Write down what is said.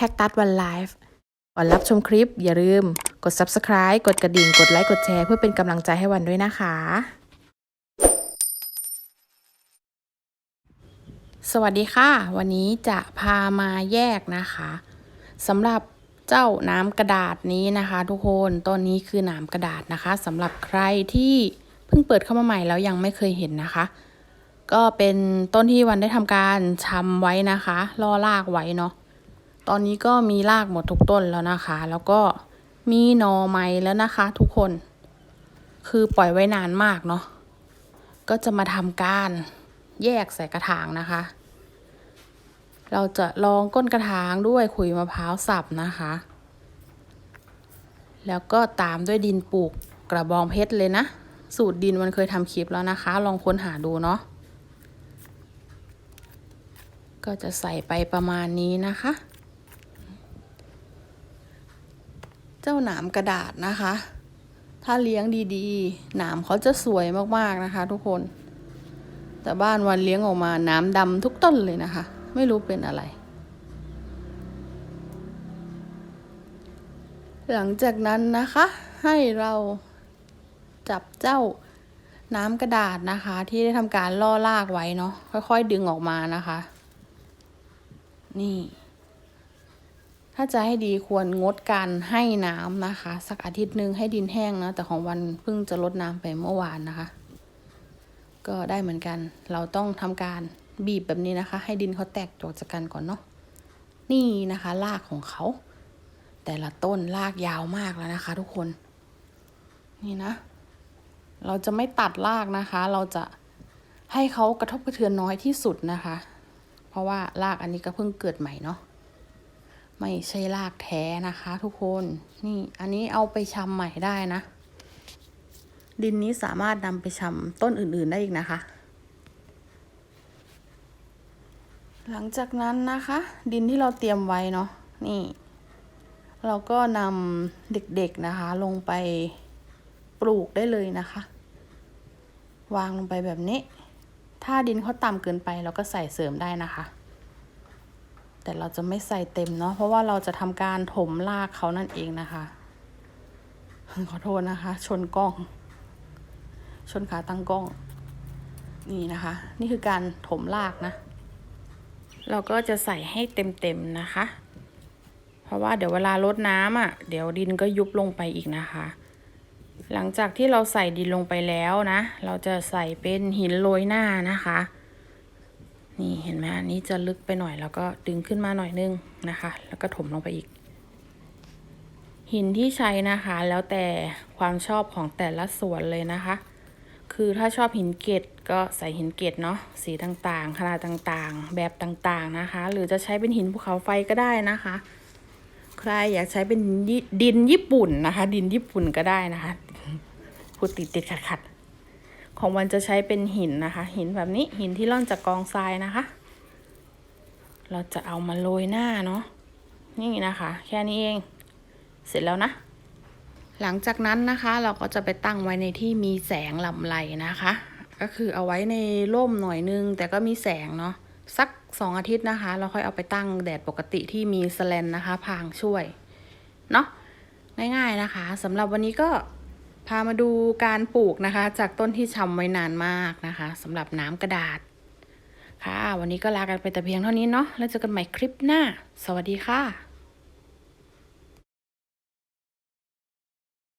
Cactus One Life ก่อนรับชมคลิปอย่าลืมกด Subscribe กดกระดิ่ง กดไลค์ กดแชร์ เพื่อเป็นกำลังใจให้วันด้วยนะคะ สวัสดีค่ะ วันนี้จะพามาแยกนะคะสำหรับเจ้าน้ำกระดาษนี้นะคะ ทุกคนต้นนี้คือน้ำกระดาษนะคะสำหรับใครที่เพิ่งเปิดเข้ามาใหม่แล้วยังไม่เคยเห็นนะคะก็เป็นต้นที่วันได้ทำการชำไว้นะคะล่อรากไว้เนาะ ตอนนี้ก็มีรากหมดทุกต้นแล้วนะคะ แล้วก็มีหนอไม้แล้วนะคะทุกคน คือปล่อยไว้นานมากเนาะ ก็จะมาทำการแยกใส่กระถางนะคะ เราจะลองก้นกระถางด้วยขุยมะพร้าวสับนะคะ แล้วก็ตามด้วยดินปลูกกระบองเพชรเลยนะ สูตรดินมันเคยทำคลิปแล้วนะคะ ลองค้นหาดูเนาะ ก็จะใส่ไปประมาณนี้นะคะ เจ้าหนามกระดาษนะคะ ถ้าเลี้ยงดีๆ หนามเขาจะสวยมากๆนะคะ ทุกคน แต่บ้านวันเลี้ยงออกมาหน้ำดำทุกต้นเลยนะคะ ไม่รู้เป็นอะไร หลังจากนั้นนะคะ ให้เราจับเจ้าน้ำกระดาษนะคะ ที่ได้ทำการล่อลากไว้เนาะค่อย ๆ ดึงออกมานะคะ นี่ ถ้าจะให้ดีควรงดการให้น้ำนะคะ สักอาทิตย์หนึ่งให้ดินแห้งนะ แต่ของวันเพิ่งจะลดน้ำไปเมื่อวานนะคะ ก็ได้เหมือนกัน เราต้องทำการบีบแบบนี้นะคะ ให้ดินเขาแตกตัวจากกันก่อนเนาะนี่นะคะรากของเขา แต่ละต้นรากยาวมากแล้วนะคะ ทุกคน นี่นะ เราจะไม่ตัดรากนะคะ เราจะให้เขากระทบกระเทือนน้อยที่สุดนะคะ เพราะว่ารากอันนี้ก็เพิ่งเกิดใหม่เนาะ ไม่ใช่รากแท้นะคะทุกคนนี่อันนี้เอาไปชำใหม่ได้นะ ดินนี้สามารถนำไปชำต้นอื่นๆได้อีกนะคะ หลังจากนั้นนะคะ ดินที่เราเตรียมไว้เนาะนี่ เราก็นำเด็กๆนะคะ ลงไปปลูกได้เลยนะคะ วางลงไปแบบนี้ ถ้าดินเขาต่ำเกินไปเราก็ใส่เสริมได้นะคะ แต่เราจะไม่ใส่เต็มเนาะเพราะว่าเราจะทำการถมรากเขานั่นเองนะคะ ขอโทษนะคะ ชนกล้อง ชนขาตั้งกล้อง นี่นะคะ นี่คือการถมรากนะ เราก็จะใส่ให้เต็มๆนะคะ เพราะว่าเดี๋ยวเวลาลดน้ำอะ เดี๋ยวดินก็ยุบลงไปอีกนะคะ หลังจากที่เราใส่ดินลงไปแล้วนะ เราจะใส่เป็นหินโรยหน้านะคะ นี่เห็นไหมอันนี้จะลึกไปหน่อยแล้วก็ดึงขึ้นมาหน่อยนึงนะคะ แล้วก็ถมลงไปอีก หินที่ใช้นะคะ แล้วแต่ความชอบของแต่ละส่วนเลยนะคะ คือถ้าชอบหินเกตก็ใส่หินเกตเนาะสีต่างๆ ขนาดต่างๆ แบบต่างๆนะคะ หรือจะใช้เป็นหินภูเขาไฟก็ได้นะคะ ใครอยากใช้เป็นดินญี่ปุ่นนะคะ ดินญี่ปุ่นก็ได้นะคะพูดติดติดขัดขัดๆ ของวันจะใช้เป็นหินนะคะ หินแบบนี้หินที่ร่อนจากกองทรายนะคะ เราจะเอามาโรยหน้าเนาะนี่นะคะ แค่นี้เองเสร็จแล้วนะ หลังจากนั้นนะคะเราก็จะไปตั้งไว้ในที่มีแสงลำไรนะคะ ก็คือเอาไว้ในร่มหน่อยนึง แต่ก็มีแสงเนาะสักสองอาทิตย์นะคะ เราค่อยเอาไปตั้งแดดปกติที่มีสแลนนะคะ พางช่วย เนาะง่ายๆนะคะสำหรับวันนี้ก็ พามาดูการปลูกนะคะ จากต้นที่ชำไว้นานมากนะคะสำหรับน้ำกระดาษ ค่ะ วันนี้ก็ลากันไปแต่เพียงเท่านี้เนาะแล้วเจอกันใหม่คลิปหน้า สวัสดีค่ะ